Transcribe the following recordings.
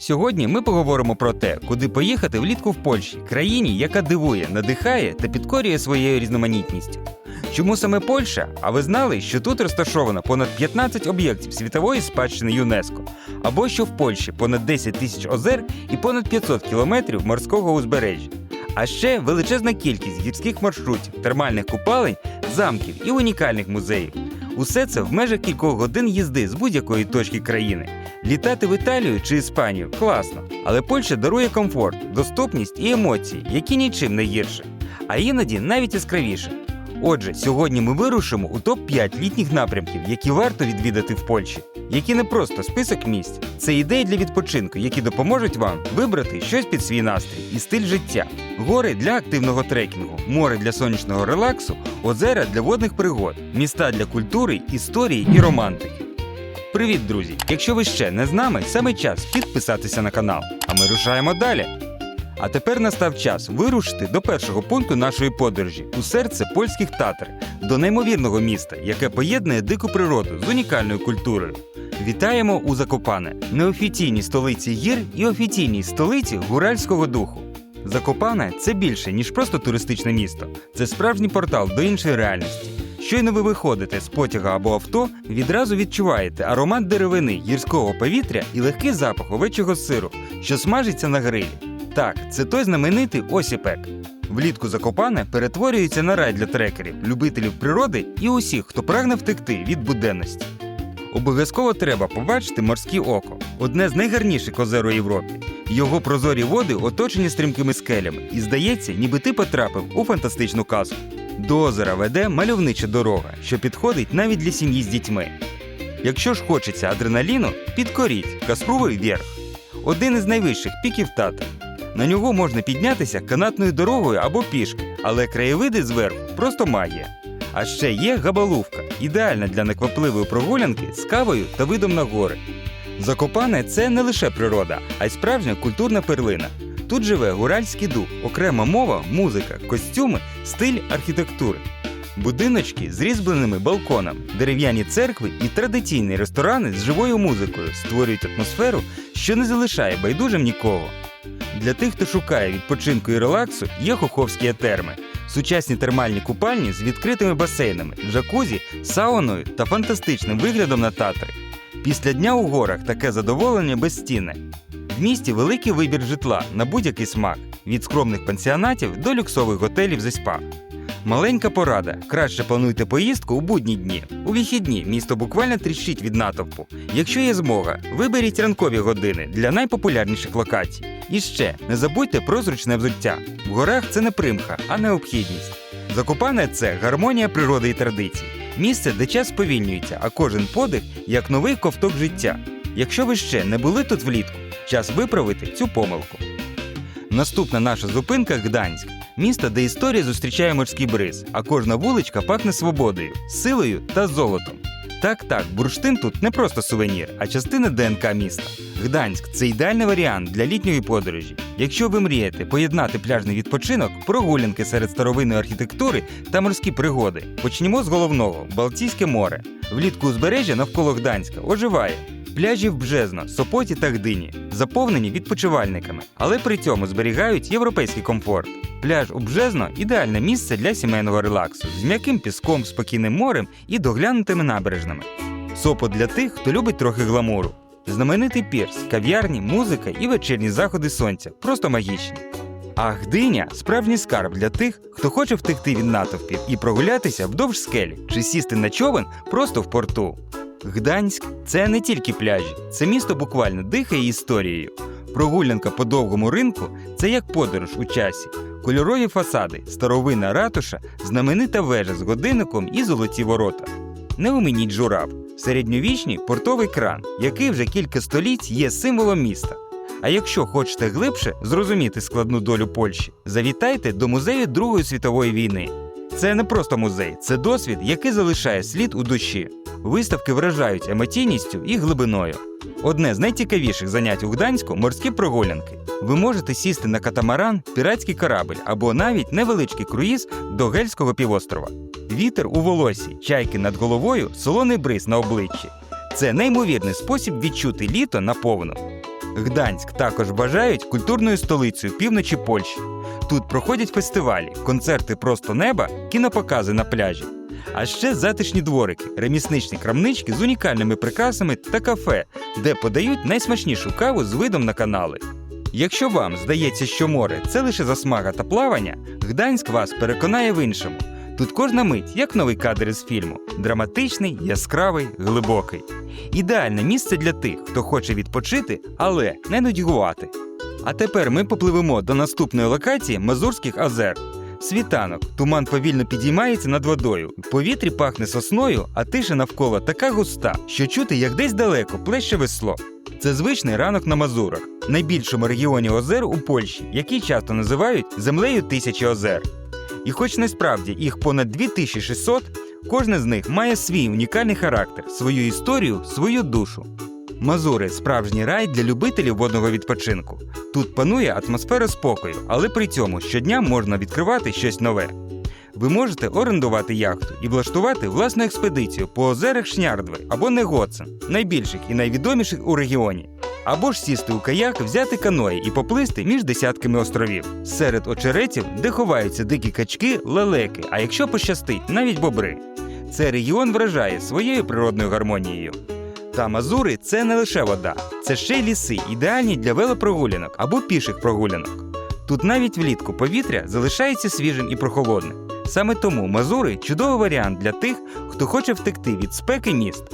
Сьогодні ми поговоримо про те, куди поїхати влітку в Польщі, країні, яка дивує, надихає та підкорює своєю різноманітністю. Чому саме Польща? А ви знали, що тут розташовано понад 15 об'єктів світової спадщини ЮНЕСКО, або що в Польщі понад 10 тисяч озер і понад 500 кілометрів морського узбережжя. А ще величезна кількість гірських маршрутів, термальних купалень, замків і унікальних музеїв. Усе це в межах кількох годин їзди з будь-якої точки країни. Літати в Італію чи Іспанію класно, але Польща дарує комфорт, доступність і емоції, які нічим не гірше, а іноді навіть яскравіше. Отже, сьогодні ми вирушимо у топ-5 літніх напрямків, які варто відвідати в Польщі, які не просто список місць, це ідеї для відпочинку, які допоможуть вам вибрати щось під свій настрій і стиль життя. Гори для активного трекінгу, море для сонячного релаксу, озера для водних пригод, міста для культури, історії і романтики. Привіт, друзі! Якщо ви ще не з нами, саме час підписатися на канал. А ми рушаємо далі. А тепер настав час вирушити до першого пункту нашої подорожі у серце польських татар, до неймовірного міста, яке поєднує дику природу з унікальною культурою. Вітаємо у Закопане, неофіційній столиці гір і офіційній столиці гуральського духу. Закопане це більше, ніж просто туристичне місто. Це справжній портал до іншої реальності. Щойно ви виходите з потяга або авто, відразу відчуваєте аромат деревини, гірського повітря і легкий запах овечого сиру, що смажиться на грилі. Так, це той знаменитий осіпек. Влітку Закопане перетворюється на рай для трекерів, любителів природи і усіх, хто прагне втекти від буденності. Обов'язково треба побачити морське око, одне з найгарніших озер у Європі. Його прозорі води оточені стрімкими скелями, і здається, ніби ти потрапив у фантастичну казку. До озера веде мальовнича дорога, що підходить навіть для сім'ї з дітьми. Якщо ж хочеться адреналіну, підкоріть Каспровий верх, один із найвищих піків Татар. На нього можна піднятися канатною дорогою або пішки, але краєвиди зверху просто магія. А ще є габалувка, ідеальна для неквапливої прогулянки з кавою та видом на гори. Закопане це не лише природа, а й справжня культурна перлина. Тут живе гуральський дух, окрема мова, музика, костюми, стиль архітектури. Будиночки з різьбленими балконами, дерев'яні церкви і традиційні ресторани з живою музикою створюють атмосферу, що не залишає байдужим нікого. Для тих, хто шукає відпочинку і релаксу, є хоховські терми, сучасні термальні купальні з відкритими басейнами, джакузі, сауною та фантастичним виглядом на татри. Після дня у горах таке задоволення безцінне. В місті великий вибір житла на будь-який смак від скромних пансіонатів до люксових готелів зі спа. Маленька порада: краще плануйте поїздку у будні дні. У вихідні місто буквально тріщить від натовпу. Якщо є змога, виберіть ранкові години для найпопулярніших локацій. І ще не забудьте про зручне взуття. В горах це не примха, а необхідність. Закопане це гармонія природи і традицій. Місце, де час сповільнюється, а кожен подих як новий ковток життя. Якщо ви ще не були тут влітку, час виправити цю помилку. Наступна наша зупинка Гданськ. Місто, де історія зустрічає морський бриз, а кожна вуличка пахне свободою, силою та золотом. Так, так, бурштин тут не просто сувенір, а частина ДНК міста. Гданськ це ідеальний варіант для літньої подорожі. Якщо ви мрієте поєднати пляжний відпочинок, прогулянки серед старовинної архітектури та морські пригоди, почнімо з головного Балтійське море. Влітку узбережжя навколо Гданська оживає. Пляжі в Бжезно, Сопоті та Гдині заповнені відпочивальниками, але при цьому зберігають європейський комфорт. Пляж у Бжезно ідеальне місце для сімейного релаксу з м'яким піском, спокійним морем і доглянутими набережними. Сопот для тих, хто любить трохи гламуру. Знаменитий пірс, кав'ярні, музика і вечірні заходи сонця просто магічні. А Гдиня справжній скарб для тих, хто хоче втекти від натовпів і прогулятися вдовж скелі чи сісти на човен просто в порту. Гданськ це не тільки пляжі, це місто буквально дихає історією. Прогулянка по довгому ринку це як подорож у часі. Кольорові фасади, старовинна ратуша, знаменита вежа з годинником і золоті ворота. Не умініть жураб, середньовічний портовий кран, який вже кілька століть є символом міста. А якщо хочете глибше зрозуміти складну долю Польщі, завітайте до музею Другої світової війни. Це не просто музей, це досвід, який залишає слід у душі. Виставки вражають емоційністю і глибиною. Одне з найцікавіших занять у Гданську морські прогулянки. Ви можете сісти на катамаран, піратський корабль або навіть невеличкий круїз до Гельського півострова. Вітер у волосі, чайки над головою, солоний бриз на обличчі. Це неймовірний спосіб відчути літо наповну. Гданськ також вважають культурною столицею півночі Польщі. Тут проходять фестивалі, концерти просто неба, кінопокази на пляжі. А ще затишні дворики, ремісничні крамнички з унікальними прикрасами та кафе, де подають найсмачнішу каву з видом на канали. Якщо вам здається, що море це лише засмага та плавання, Гданськ вас переконає в іншому. Тут кожна мить, як новий кадр із фільму, драматичний, яскравий, глибокий. Ідеальне місце для тих, хто хоче відпочити, але не нудьгувати. А тепер ми попливемо до наступної локації Мазурських озер. Світанок, туман повільно підіймається над водою. В повітрі пахне сосною, а тиша навколо така густа, що чути, як десь далеко плеще весло. Це звичний ранок на Мазурах, найбільшому регіоні озер у Польщі, який часто називають землею тисячі озер. І хоч насправді їх понад 2600, кожне з них має свій унікальний характер, свою історію, свою душу. Мазури справжній рай для любителів водного відпочинку. Тут панує атмосфера спокою, але при цьому щодня можна відкривати щось нове. Ви можете орендувати яхту і влаштувати власну експедицію по озерах Шнярдви або Негоцен, найбільших і найвідоміших у регіоні. Або ж сісти у каяк, взяти каної і поплисти між десятками островів. Серед очеретів, де ховаються дикі качки, лелеки, а якщо пощастить, навіть бобри. Цей регіон вражає своєю природною гармонією. Та Мазури це не лише вода, це ще й ліси, ідеальні для велопрогулянок або піших прогулянок. Тут навіть влітку повітря залишається свіжим і прохолодним. Саме тому Мазури чудовий варіант для тих, хто хоче втекти від спеки міст.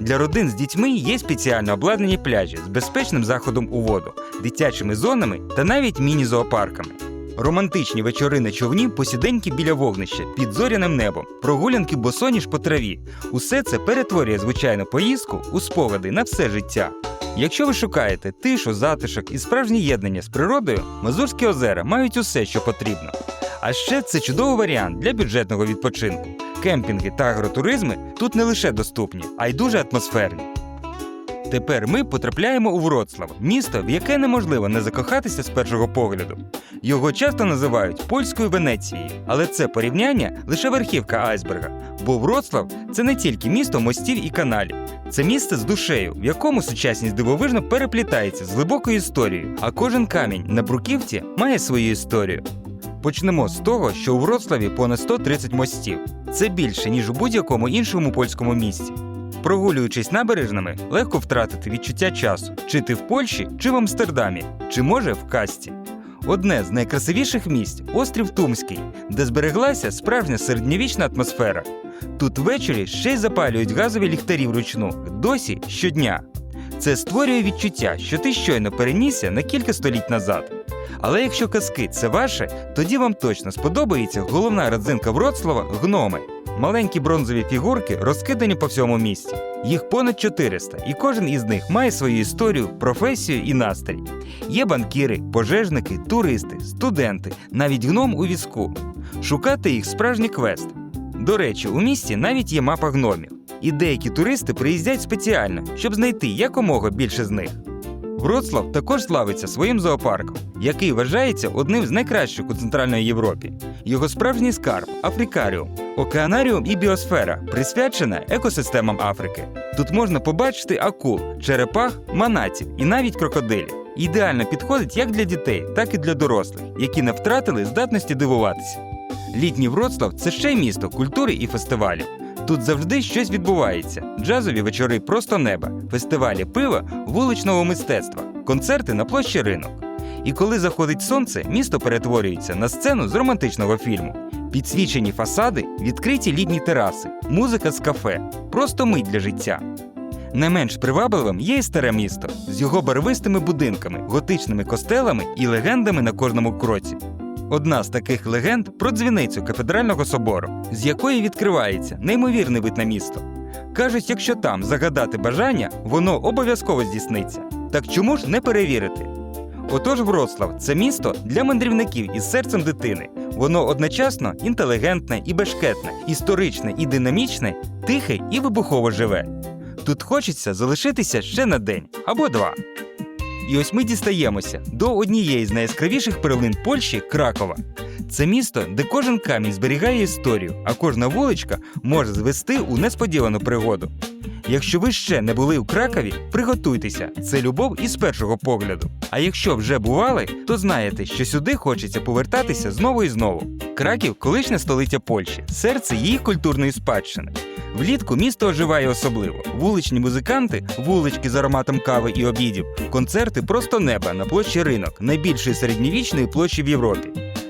Для родин з дітьми є спеціально обладнані пляжі з безпечним заходом у воду, дитячими зонами та навіть міні-зоопарками. Романтичні вечори на човні посіденьки біля вогнища під зоряним небом, прогулянки босоніж по траві. Усе це перетворює звичайну поїздку у спогади на все життя. Якщо ви шукаєте тишу, затишок і справжнє єднання з природою, Мазурські озера мають усе, що потрібно. А ще це чудовий варіант для бюджетного відпочинку. Кемпінги та агротуризми тут не лише доступні, а й дуже атмосферні. Тепер ми потрапляємо у Вроцлав, місто, в яке неможливо не закохатися з першого погляду. Його часто називають польською Венецією, але це порівняння лише верхівка айсберга. Бо Вроцлав це не тільки місто мостів і каналів, це місце з душею, в якому сучасність дивовижно переплітається з глибокою історією, а кожен камінь на бруківці має свою історію. Почнемо з того, що у Вроцлаві понад 130 мостів. Це більше, ніж у будь-якому іншому польському місті. Прогулюючись набережними, легко втратити відчуття часу, чи ти в Польщі, чи в Амстердамі, чи може в Касті. Одне з найкрасивіших місць острів Тумський, де збереглася справжня середньовічна атмосфера. Тут ввечері ще й запалюють газові ліхтарі вручну, досі щодня. Це створює відчуття, що ти щойно перенісся на кілька століть назад. Але якщо казки це ваше, тоді вам точно сподобається головна родзинка Вроцлава гноми. Маленькі бронзові фігурки розкидані по всьому місті. Їх понад 400, і кожен із них має свою історію, професію і настрій. Є банкіри, пожежники, туристи, студенти, навіть гном у візку. Шукати їх справжній квест. До речі, у місті навіть є мапа гномів, і деякі туристи приїздять спеціально, щоб знайти якомога більше з них. Вроцлав також славиться своїм зоопарком, який вважається одним з найкращих у Центральній Європі. Його справжній скарб Африкаріум, океанаріум і біосфера, присвячена екосистемам Африки. Тут можна побачити акул, черепах, манатів і навіть крокодилів. Ідеально підходить як для дітей, так і для дорослих, які не втратили здатності дивуватися. Літній Вроцлав це ще й місто культури і фестивалів. Тут завжди щось відбувається: джазові вечори просто неба, фестивалі пива, вуличного мистецтва, концерти на площі ринок. І коли заходить сонце, місто перетворюється на сцену з романтичного фільму. Підсвічені фасади, відкриті літні тераси, музика з кафе, просто мить для життя. Не менш привабливим є і старе місто з його барвистими будинками, готичними костелами і легендами на кожному кроці. Одна з таких легенд про дзвіницю кафедрального собору, з якої відкривається неймовірний вид на місто. Кажуть, якщо там загадати бажання, воно обов'язково здійсниться. Так чому ж не перевірити? Отож, Вроцлав це місто для мандрівників із серцем дитини. Воно одночасно інтелігентне і бешкетне, історичне і динамічне, тихе і вибухово живе. Тут хочеться залишитися ще на день або два. І ось ми дістаємося до однієї з найяскравіших перлин Польщі Кракова. Це місто, де кожен камінь зберігає історію, а кожна вуличка може звести у несподівану пригоду. Якщо ви ще не були у Кракові, приготуйтеся. Це любов із першого погляду. А якщо вже бували, то знаєте, що сюди хочеться повертатися знову і знову. Краків колишня столиця Польщі, серце її культурної спадщини. Влітку місто оживає особливо. Вуличні музиканти, вулички з ароматом кави і обідів, концерти просто неба на площі ринок, найбільшої середньовічної площі в Європі.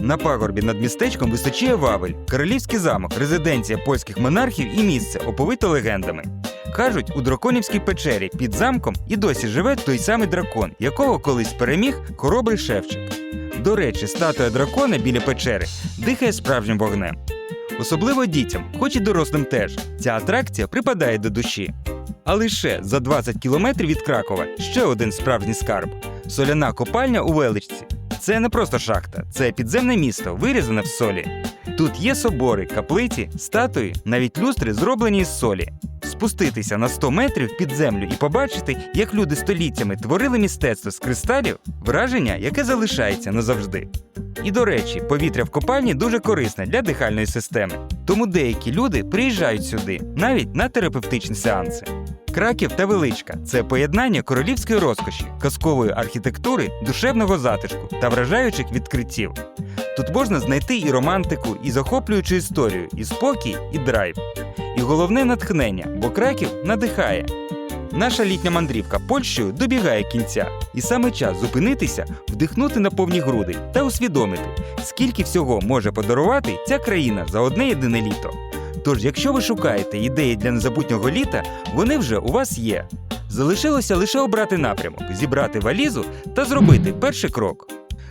На пагорбі над містечком височіє Вавель, королівський замок, резиденція польських монархів і місце, оповите легендами. Кажуть, у драконівській печері під замком і досі живе той самий дракон, якого колись переміг хоробрий шевчик. До речі, статуя дракона біля печери дихає справжнім вогнем. Особливо дітям, хоч і дорослим теж. Ця атракція припадає до душі. А лише за 20 кілометрів від Кракова ще один справжній скарб соляна копальня у величці. Це не просто шахта, це підземне місто, вирізане в солі. Тут є собори, каплиці, статуї, навіть люстри зроблені із солі. Спуститися на 100 метрів під землю і побачити, як люди століттями творили мистецтво з кристалів, враження, яке залишається назавжди. І до речі, повітря в копальні дуже корисне для дихальної системи. Тому деякі люди приїжджають сюди, навіть на терапевтичні сеанси. Краків та величка це поєднання королівської розкоші, казкової архітектури, душевного затишку та вражаючих відкриттів. Тут можна знайти і романтику, і захоплюючу історію, і спокій, і драйв. І головне натхнення, бо Краків надихає. Наша літня мандрівка Польщею добігає кінця, і саме час зупинитися, вдихнути на повні груди та усвідомити, скільки всього може подарувати ця країна за одне єдине літо. Тож, якщо ви шукаєте ідеї для незабутнього літа, вони вже у вас є. Залишилося лише обрати напрямок, зібрати валізу та зробити перший крок.